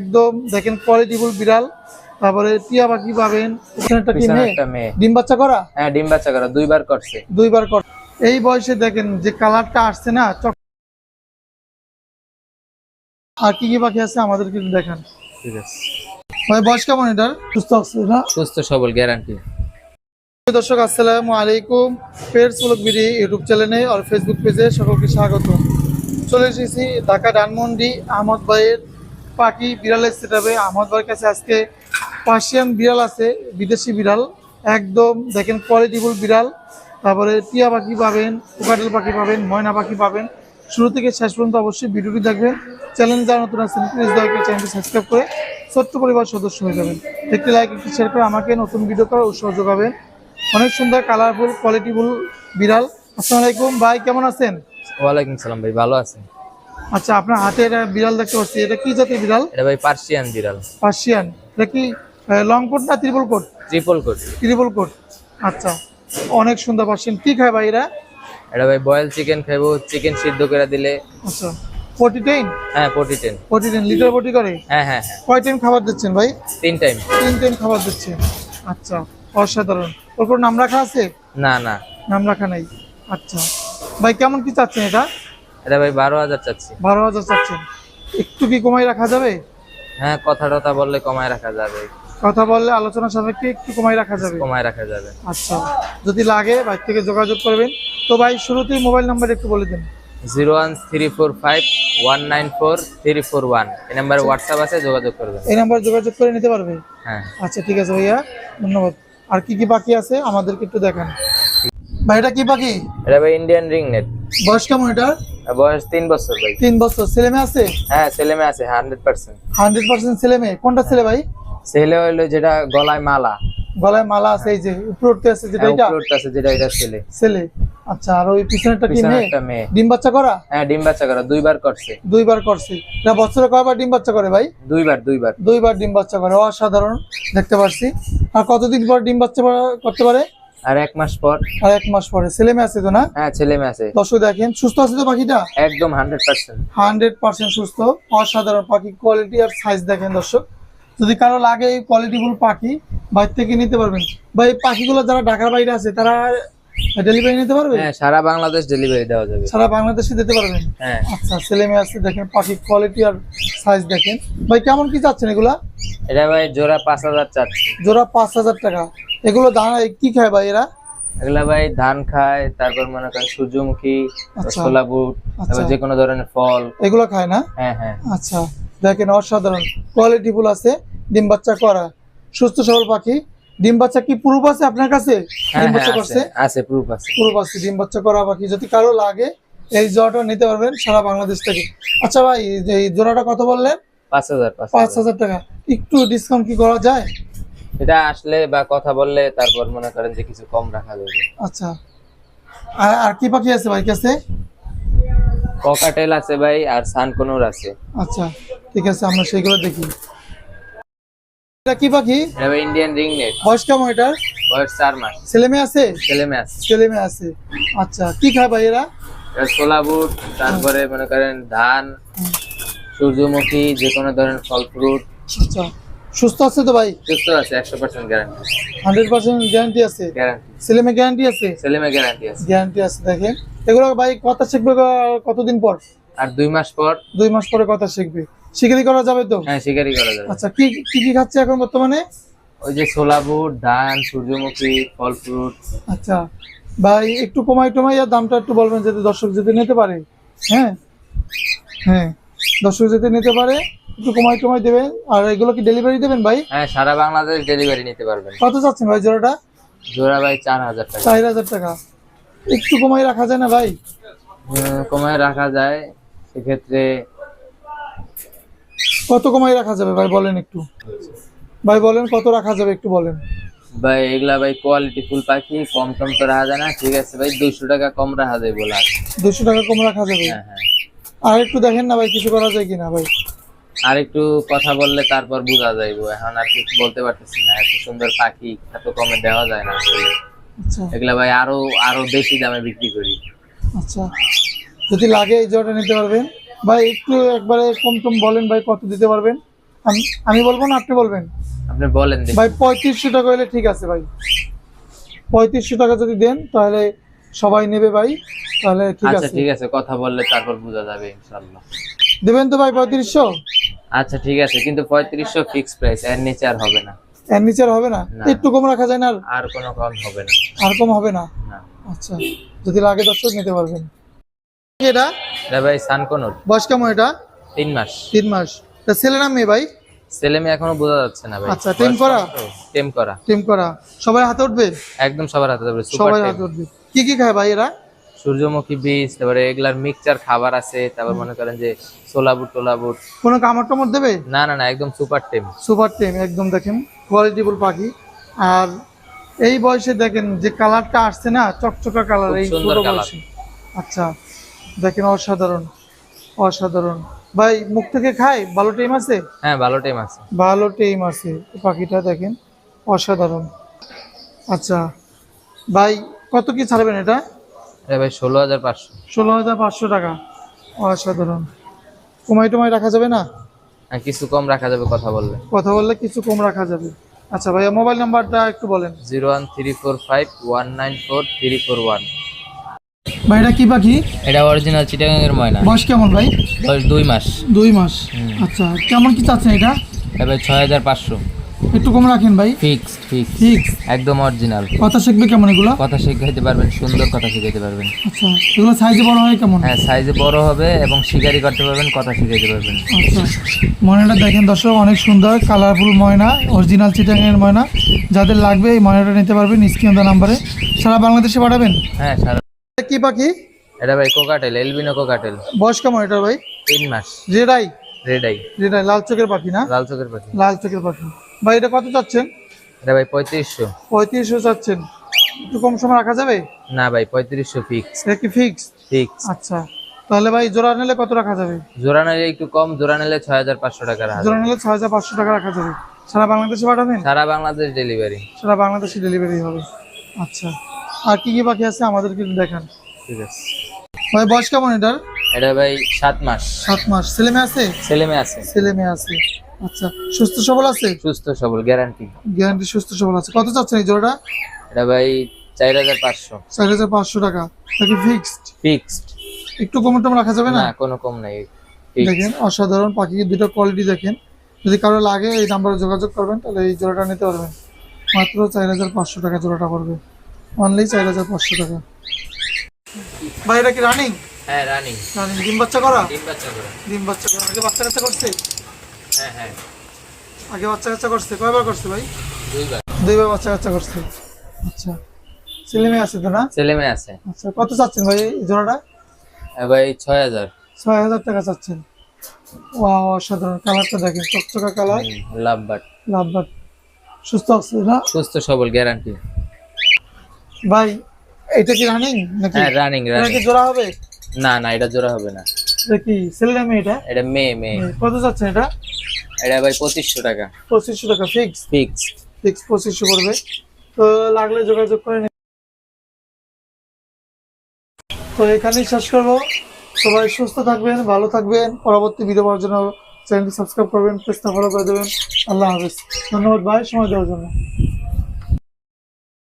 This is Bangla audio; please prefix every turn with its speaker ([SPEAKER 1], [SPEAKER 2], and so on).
[SPEAKER 1] একদম দেখেন কোয়ালিটিফুল বিড়াল। তারপরে টিয়া পাখি পাবেন। ওখানে একটা কি মেয়ে? ডিম বাচ্চা করা?
[SPEAKER 2] হ্যাঁ ডিম বাচ্চা করা দুইবার করছে।
[SPEAKER 1] দুইবার কর এই বয়সে দেখেন যে কালারটা আসছে না আর কি কি পাখি আছে আমাদের কিন্তু দেখান।
[SPEAKER 2] ঠিক আছে।
[SPEAKER 1] ভাই বয়স কেমন এটার? সুস্থ আছে না?
[SPEAKER 2] সুস্থ সবল গ্যারান্টি
[SPEAKER 1] দর্শক আসসালামু আলাইকুম। পেটস ব্লগ বিডি ইউটিউব চ্যানেলে আর ফেসবুক পেজে সকলকে স্বাগত চলে এসেছি ঢাকা ডানমন্ডি আহমদ ভাইয়ের পাখি বিড়ালের সেটাবে আহমদ ভাইয়ের কাছে আজকে পার্সিয়ান বিড়াল আছে, বিদেশি বিড়াল। একদম দেখেন কোয়ালিটিফুল বিড়াল। তারপরে টিয়া পাখি পাবেন, কোকাটেল পাখি পাবেন, ময়না পাখি পাবেন। শুরু থেকে শেষ পর্যন্ত অবশ্যই ভিডিওটি দেখবেন। চ্যানেল যারা নতুন আছেন প্লিজ দয়া চ্যানেলটি সাবস্ক্রাইব করে ছোট্ট পরিবার সদস্য হয়ে যাবেন। একটি লাইক একটি শেয়ার করে আমাকে নতুন ভিডিও করার উৎসাহ যোগাবেন। অনেক সুন্দর কালারফুল কোয়ালিটিফুল বিড়াল। আসসালামু আলাইকুম, ভাই কেমন আছেন?
[SPEAKER 2] ওয়ালাইকুম সালাম ভাই, ভালো আছেন?
[SPEAKER 1] আচ্ছা আপনার হাতে এটা বিড়াল দেখতে পাচ্ছি। এটা কি জাতের বিড়াল?
[SPEAKER 2] এটা ভাই পার্সিয়ান বিড়াল।
[SPEAKER 1] পার্সিয়ান। এটা কি লং কোট না triple coat?
[SPEAKER 2] Triple coat.
[SPEAKER 1] Triple coat. আচ্ছা অনেক সুন্দর পার্সিয়ান। কি খায় ভাই এরা?
[SPEAKER 2] এটা ভাই বয়েল চিকেন খাইবো চিকেন সিদ্ধ করে দিলে।
[SPEAKER 1] আচ্ছা ফোর্টি টেন
[SPEAKER 2] হ্যাঁ forty ten
[SPEAKER 1] forty ten litre বটি করে?
[SPEAKER 2] হ্যাঁ হ্যাঁ হ্যাঁ।
[SPEAKER 1] কয় টাইম খাবার দিচ্ছেন ভাই?
[SPEAKER 2] তিন টাইম
[SPEAKER 1] তিন টাইম খাবার দিচ্ছেন আচ্ছা অসাধারণ। ওর কোনো নাম রাখা আছে?
[SPEAKER 2] না না।
[SPEAKER 1] নাম রাখা নাই। আচ্ছা ভাই কেমন কি চাচ্ছেন এটা?
[SPEAKER 2] এটা ভাই বারো হাজার চাচ্ছি।
[SPEAKER 1] বারো হাজার চাচ্ছেন একটু কি কমাই রাখা যাবে?
[SPEAKER 2] হ্যাঁ কথা টথা বললে কমায় রাখা যাবে।
[SPEAKER 1] কথা বললে আলোচনা সাপেক্ষে একটু কমাই রাখা যাবে।
[SPEAKER 2] কমায় রাখা যাবে।
[SPEAKER 1] আচ্ছা যদি লাগে বাইর থেকে যোগাযোগ করবেন। তো ভাই শুরুতেই মোবাইল নাম্বার একটু বলে দিন।
[SPEAKER 2] Zero one three four five one nine four three four one. এই নাম্বারে হোয়াটসঅ্যাপ আছে যোগাযোগ করবেন।
[SPEAKER 1] এই নাম্বার যোগাযোগ করে নিতে পারবে?
[SPEAKER 2] হ্যাঁ।
[SPEAKER 1] আচ্ছা ঠিক আছে ভাইয়া ধন্যবাদ। আর কি কি বাকি আছে আমাদেরকে একটু দেখান। ভাই এটা কি পাখি
[SPEAKER 2] এটা ভাই ইন্ডিয়ান রিং নেট
[SPEAKER 1] বয়স কেমন এটা
[SPEAKER 2] বয়স তিন বছর ভাই।
[SPEAKER 1] তিন বছর। ছেলে মেয়ে আছে?
[SPEAKER 2] হ্যাঁ ছেলে মেয়ে আছে হান্ড্রেড পার্সেন্ট
[SPEAKER 1] হান্ড্রেড পার্সেন্ট ছেলে মেয়ে। কোনটা ছেলে ভাই?
[SPEAKER 2] ছেলে হইল যেটা গলায় মালা।
[SPEAKER 1] গলায় মালা আছে এই যে উপরে উঠতে আছে যেটা
[SPEAKER 2] হ্যাঁ,
[SPEAKER 1] এটা?
[SPEAKER 2] উপরে আছে যেটা এটা ছেলে।
[SPEAKER 1] ছেলে। আচ্ছা আর ওই পিছনেরটা কি মেয়ে? ডিম বাচ্চা করা?
[SPEAKER 2] হ্যাঁ ডিম বাচ্চা করা দুইবার করছে।
[SPEAKER 1] দুইবার করছে। না বছরে কয়বার ডিম বাচ্চা করে ভাই?
[SPEAKER 2] দুইবার দুইবার।
[SPEAKER 1] দুইবার ডিম বাচ্চা করে অসাধারণ দেখতে পাচ্ছি আর কতদিন পর ডিম বাচ্চা করতে পারে?
[SPEAKER 2] আর এক মাস পর?
[SPEAKER 1] আর এক মাস পরে। ছেলে মেয়ে আছে তো না?
[SPEAKER 2] হ্যাঁ ছেলে মেয়ে আছে।
[SPEAKER 1] দর্শক দেখেন সুস্থ আছে তো পাখিটা?
[SPEAKER 2] একদম হান্ড্রেড পার্সেন্ট।
[SPEAKER 1] হান্ড্রেড পার্সেন্ট সুস্থ। অসাধারণ পাখি কোয়ালিটি আর সাইজ দেখেন দর্শক। যদি কারও লাগে এই কোয়ালিটিফুল পাখি বাইরে থেকে নিতে পারবেন। বা এই পাখিগুলো যারা ঢাকার বাইরে আছে তারা ডেলিভারি নিতে পারবে?
[SPEAKER 2] হ্যাঁ সারা বাংলাদেশ ডেলিভারি দেওয়া যাবে।
[SPEAKER 1] সারা বাংলাদেশে দিতে পারবেন?
[SPEAKER 2] হ্যাঁ।
[SPEAKER 1] আচ্ছা ছেলে মেয়ে আছে দেখেন পাখির কোয়ালিটি আর সাইজ দেখেন। ভাই কেমন কি চাচ্ছেন এগুলা?
[SPEAKER 2] এটা ভাই জোড়া পাঁচ হাজার চাচ্ছি।
[SPEAKER 1] জোড়া পাঁচ হাজার টাকা। এগুলো দানা কি খায় ভাই এরা?
[SPEAKER 2] এগুলা ভাই ধান খায় তারপর মনে করেন সূর্যমুখী
[SPEAKER 1] আচ্ছা।
[SPEAKER 2] ছোলা বুট
[SPEAKER 1] আচ্ছা।
[SPEAKER 2] তারপর যে কোনো ধরনের ফল।
[SPEAKER 1] এগুলো খায় না?
[SPEAKER 2] হ্যাঁ হ্যাঁ।
[SPEAKER 1] আচ্ছা। দেখেন অসাধারণ। কোয়ালিটি ফুল আছে ডিম বাচ্চা করা। সুস্থ সবল পাখি। ডিম বাচ্চা কি পুরুপ আছে আপনার কাছে?
[SPEAKER 2] হ্যাঁ
[SPEAKER 1] ডিম
[SPEAKER 2] হ্যাঁ
[SPEAKER 1] বাচ্চা করছে?
[SPEAKER 2] আছে। প্রুফ আছে।
[SPEAKER 1] পুরুপ আছে ডিম বাচ্চা করা পাখি। যদি কারও লাগে এই জোড়াটা নিতে পারবেন সারা বাংলাদেশ থেকে। আচ্ছা ভাই এই জোড়াটা কত বললেন?
[SPEAKER 2] পাঁচ হাজার পাঁচ হাজার।
[SPEAKER 1] টাকা। একটু ডিসকাউন্ট কি করা যায়?
[SPEAKER 2] এটা আসলে বা কথা বললে তারপর মনে করেন যে কিছু কম রাখা যাবে।
[SPEAKER 1] আচ্ছা। আর আর কি পাখি আছে ভাই কাছে?
[SPEAKER 2] ককাটেল আছে ভাই আর সানকনুর আছে।
[SPEAKER 1] আচ্ছা ঠিক আছে আমরা সেইগুলো দেখি। এটা কি পাখি?
[SPEAKER 2] এটা ভাই ইন্ডিয়ান রিং নেট
[SPEAKER 1] বয়স কেমন এটার?
[SPEAKER 2] বয়স চার মাস।
[SPEAKER 1] ছেলে মেয়ে আছে?
[SPEAKER 2] ছেলে মেয়ে আছে।
[SPEAKER 1] ছেলে মেয়ে আছে। আচ্ছা কি খায় ভাই এরা?
[SPEAKER 2] এটা ছোলা বুট তারপরে মনে করেন ধান সূর্যমুখী যে কোনো ধরনের ফল ফ্রুট।
[SPEAKER 1] আচ্ছা। সুস্থ আছে তো ভাই?
[SPEAKER 2] সুস্থ আছে একশো percent guarantee
[SPEAKER 1] hundred percent guarantee আছে?
[SPEAKER 2] গ্যারান্টি
[SPEAKER 1] সেলেমে গ্যারান্টি আছে?
[SPEAKER 2] সেলেমে গ্যারান্টি আছে।
[SPEAKER 1] গ্যারান্টি আছে দেখেন। এগুলো ভাই কথা শিখবে কতদিন পর?
[SPEAKER 2] আর দুই মাস পর?
[SPEAKER 1] দুই মাস পরে কথা শিখবে। শিকারি করা যাবে তো?
[SPEAKER 2] হ্যাঁ শিকারি করা যাবে।
[SPEAKER 1] আচ্ছা কি কি কি খাচ্ছে এখন বর্তমানে?
[SPEAKER 2] ওই যে ছোলা বুট ধান সূর্যমুখী ফল ফ্রুট।
[SPEAKER 1] আচ্ছা ভাই একটু কমাই টমাই আর দামটা একটু বলবেন যাতে দর্শক যেতে নিতে পারে। হ্যাঁ? হ্যাঁ দর্শক যেতে নিতে পারে একটু কমাই টমাই দেবেন। আর এগুলো কি ডেলিভারি দেবেন ভাই?
[SPEAKER 2] হ্যাঁ সারা বাংলাদেশ ডেলিভারি নিতে পারবেন।
[SPEAKER 1] কত চাচ্ছেন ভাই জোড়াটা?
[SPEAKER 2] জোড়া ভাই চার হাজার টাকা।
[SPEAKER 1] চার হাজার টাকা। একটু কমাই রাখা যায় না ভাই?
[SPEAKER 2] কমায় রাখা যায়। সেক্ষেত্রে
[SPEAKER 1] কত কমাই রাখা যাবে ভাই বলেন একটু? ভাই বলেন কত রাখা যাবে একটু বলেন।
[SPEAKER 2] ভাই এগুলা ভাই কোয়ালিটি ফুল পাখি কম টম তো রাখা যায় না। ঠিক আছে ভাই দুইশো টাকা কম রাখা যায় বলার
[SPEAKER 1] দুশো টাকা কম রাখা যাবে?
[SPEAKER 2] হ্যাঁ হ্যাঁ।
[SPEAKER 1] আর একটু দেখেন না ভাই কিছু করা যায় কিনা ভাই?
[SPEAKER 2] আর একটু কথা বললে তারপর বোঝা যাইবো। এখন আর কিছু বলতে পারতেছি না। এত সুন্দর পাখি এত কমে দেওয়া যায় না আসলে।
[SPEAKER 1] আচ্ছা।
[SPEAKER 2] এগুলা ভাই আরও আরও বেশি দামে বিক্রি করি।
[SPEAKER 1] আচ্ছা। যদি লাগে এই জোড়াটা নিতে পারবেন। ভাই একটু একবারে কম টম বলেন ভাই কত দিতে পারবেন? আমি- আমি বলব না আপনি বলবেন?
[SPEAKER 2] আপনি বলেন
[SPEAKER 1] ভাই পঁয়ত্রিশশো টাকা হলে ঠিক আছে ভাই। পঁয়ত্রিশশো টাকা যদি দেন তাহলে সবাই নেবে ভাই। তাহলে ঠিক
[SPEAKER 2] আচ্ছা
[SPEAKER 1] আছে।
[SPEAKER 2] ঠিক আছে কথা বললে তারপর বোঝা যাবে ইনশাল্লাহ
[SPEAKER 1] দেবেন তো ভাই পঁয়ত্রিশশো?
[SPEAKER 2] আচ্ছা ঠিক আছে কিন্তু পঁয়ত্রিশশো ফিক্স প্রাইস এর নিচে আর হবে না।
[SPEAKER 1] এর নিচে আর হবে না। একটু কম রাখা যায় না আর?
[SPEAKER 2] কোনো কম হবে না।
[SPEAKER 1] আর কম হবে না?
[SPEAKER 2] না।
[SPEAKER 1] আচ্ছা যদি লাগে দর্শক নিতে পারবেন। এটা?
[SPEAKER 2] এটা ভাই সানকনুর।
[SPEAKER 1] বয়স কেমন এটা?
[SPEAKER 2] তিন মাস।
[SPEAKER 1] তিন মাস। তা ছেলে না মেয়ে ভাই?
[SPEAKER 2] ছেলে মেয়ে এখনও বোঝা যাচ্ছে না ভাই।
[SPEAKER 1] আচ্ছা, টেম করা?
[SPEAKER 2] টেম করা।
[SPEAKER 1] টিম করা। সবাই হাতে উঠবে?
[SPEAKER 2] একদম সবার হাতে উঠবে সুপার
[SPEAKER 1] সবাই হাতে উঠবে। কি কি খায় ভাই এরা?
[SPEAKER 2] সূর্যমুখী বীজ তারপরে এগুলার মিক্সচার খাবার আছে তারপর মনে করেন যে ছোলা বুট টোলা বুট
[SPEAKER 1] কোনো কামড় টামড় দেবে?
[SPEAKER 2] না না না একদম সুপার টেম
[SPEAKER 1] সুপার টেম একদম দেখেন কোয়ালিটিফুল পাখি। আর এই বয়সে দেখেন যে কালারটা আসছে না চকচকা কালার এই
[SPEAKER 2] সুন্দর
[SPEAKER 1] ছোট বয়সে। আচ্ছা দেখেন অসাধারণ অসাধারণ। ভাই মুখ থেকে খায় ভালো টেম আছে?
[SPEAKER 2] হ্যাঁ ভালো টেম আছে।
[SPEAKER 1] ভালো টেম আছে পাখিটা দেখেন অসাধারণ। আচ্ছা ভাই কত কি ছাড়বেন এটা?
[SPEAKER 2] এটা ভাই ষোলো হাজার পাঁচশো।
[SPEAKER 1] ষোলো হাজার পাঁচশো টাকা। অসাধারণ। কমাই টমাই রাখা যাবে না?
[SPEAKER 2] হ্যাঁ কিছু কম রাখা যাবে কথা বললে।
[SPEAKER 1] কথা বললে কিছু কম রাখা যাবে। আচ্ছা ভাইয়া মোবাইল নাম্বারটা একটু বলেন।
[SPEAKER 2] Zero one three four five one nine four three four one.
[SPEAKER 1] ভাই এটা কি পাখি?
[SPEAKER 2] এটা অরিজিনাল চিটাগাং এর ময়না।
[SPEAKER 1] বয়স কেমন ভাই?
[SPEAKER 2] বয়স দুই মাস।
[SPEAKER 1] দুই মাস। আচ্ছা কেমন কি চাচ্ছেন এটা
[SPEAKER 2] ভাই ছয় হাজার পাঁচশো।
[SPEAKER 1] একটু কম রাখেন ভাই।
[SPEAKER 2] ফিক্সড ফিক্স
[SPEAKER 1] ঠিক
[SPEAKER 2] একদম অরিজিনাল
[SPEAKER 1] কথা শিখবে কেমন এগুলো?
[SPEAKER 2] কথা শিখাইতে পারবেন সুন্দর কথা শিখাইতে পারবেন।
[SPEAKER 1] আচ্ছা এগুলো সাইজে বড় হয় কেমন?
[SPEAKER 2] হ্যাঁ সাইজে বড় হবে এবং শিকারি করতে পারবেন কথা শিখাইতে পারবেন।
[SPEAKER 1] আচ্ছা ময়নাটা দেখেন দর্শক অনেক সুন্দর কালারফুল ময়না অরিজিনাল চিটাঙের ময়না। যাদের লাগবে এই ময়নাটা নিতে পারবেন স্ক্রিন নাম্বারে। সারা বাংলাদেশে পাঠাবেন?
[SPEAKER 2] হ্যাঁ সারা
[SPEAKER 1] কি পাখি?
[SPEAKER 2] এটা ভাই কোকাটেল এলবিনো কোকাটেল।
[SPEAKER 1] বয়স কেমন এটা ভাই?
[SPEAKER 2] তিন মাস।
[SPEAKER 1] Red eye
[SPEAKER 2] red eye
[SPEAKER 1] red eye লাল চোখের পাখি না?
[SPEAKER 2] লাল চোখের পাখি।
[SPEAKER 1] লাল চোখের পাখি। ভাই এটা কত চাচ্ছেন?
[SPEAKER 2] এটা ভাই পঁয়ত্রিশশো।
[SPEAKER 1] পঁয়ত্রিশশো চাচ্ছেন। একটু কম সময় রাখা যাবে?
[SPEAKER 2] না ভাই পঁয়ত্রিশশো ফিক্স
[SPEAKER 1] এটা কি ফিক্স
[SPEAKER 2] ফিক্স
[SPEAKER 1] আচ্ছা। তাহলে ভাই জোড়া নিলে কত রাখা যাবে?
[SPEAKER 2] জোড়া নিলে একটু কম জোড়া নিলে ছয় হাজার পাঁচশো টাকা রাখা
[SPEAKER 1] জোড়া নিলে ছয় হাজার পাঁচশো টাকা রাখা যাবে। সারা বাংলাদেশে পাঠাবেন?
[SPEAKER 2] সারা বাংলাদেশ ডেলিভারি
[SPEAKER 1] সারা বাংলাদেশে ডেলিভারি হবে। আচ্ছা। আর কি কি বাকি আছে আমাদেরকে একটু দেখান।
[SPEAKER 2] ঠিক আছে।
[SPEAKER 1] ভাই বয়স কেমন এটার?
[SPEAKER 2] এটা ভাই সাত মাস।
[SPEAKER 1] সাত মাস। ছেলে মেয়ে আছে?
[SPEAKER 2] ছেলে মেয়ে আছে।
[SPEAKER 1] ছেলে মেয়ে আছে। আচ্ছা সুস্থ সবল আছে?
[SPEAKER 2] সুস্থ সবল গ্যারান্টি
[SPEAKER 1] গ্যারান্টি সুস্থ সবল আছে। কত চাচ্ছেন এই জোড়াটা?
[SPEAKER 2] এটা ভাই চার হাজার পাঁচশো।
[SPEAKER 1] চার হাজার পাঁচশো টাকা। নাকি ফিক্সড
[SPEAKER 2] ফিক্সড
[SPEAKER 1] একটু কম টম রাখা যাবে না?
[SPEAKER 2] কোনো কম নাই।
[SPEAKER 1] দেখেন অসাধারণ পাখি দুটো কোয়ালিটি দেখেন। যদি কারও লাগে এই নাম্বারে যোগাযোগ করবেন তাহলে এই জোড়াটা নিতে পারবেন। মাত্র চার হাজার পাঁচশো টাকা জোড়াটা পড়বে। অনলি চার হাজার পাঁচশো টাকা। ভাই এটা কি রানিং
[SPEAKER 2] হ্যাঁ রানিং
[SPEAKER 1] রানিং ডিম বাচ্চা করা?
[SPEAKER 2] ডিম বাচ্চা করে।
[SPEAKER 1] ডিম বাচ্চা করা। আগে বাচ্চা কাচ্চা করছে?
[SPEAKER 2] হ্যাঁ হ্যাঁ।
[SPEAKER 1] আগে বাচ্চা কাচ্চা করছে? কয়বার করছে ভাই?
[SPEAKER 2] দুইবার।
[SPEAKER 1] দুইবার বাচ্চা কাচ্চা করছে। আচ্ছা। ছেলে মেয়ে আছে তো না?
[SPEAKER 2] ছেলে মেয়ে আছে।
[SPEAKER 1] আচ্ছা কত চাচ্ছেন ভাই জোড়াটা?
[SPEAKER 2] ভাই ছয় হাজার।
[SPEAKER 1] ছয় হাজার টাকা চাচ্ছেন। ওয়া অসাধারণ। কালারটা দেখেন চকচকা colour.
[SPEAKER 2] Love bird.
[SPEAKER 1] Love bird. সুস্থ আছে না?
[SPEAKER 2] সুস্থ সবল গ্যারান্টি
[SPEAKER 1] ভাই এটা কি রানিং নাকি?
[SPEAKER 2] হ্যাঁ রানিং রানিং
[SPEAKER 1] কি জোড়া হবে?
[SPEAKER 2] না না এটা জোড়া হবে না।
[SPEAKER 1] এটা কি ছেলে না মেয়ে এটা?
[SPEAKER 2] এটা মেয়ে মেয়ে।
[SPEAKER 1] কত এটা?
[SPEAKER 2] এটা ভাই পঁচিশশো টাকা।
[SPEAKER 1] পঁচিশশো টাকা ফিক্স
[SPEAKER 2] ফিক্স
[SPEAKER 1] ফিক্স পঁচিশশো পড়বে তো লাগলে যোগাযোগ করে। তো এখানেই শেষ করব। সবাই সুস্থ থাকবেন ভালো থাকবেন। পরবর্তী ভিডিও পাওয়ার জন্য চ্যানেলটি সাবস্ক্রাইব করবেন পেজটা ফলো করে দেবেন। আল্লাহ হাফেজ। ধন্যবাদ ভাই সময় দেওয়ার জন্য।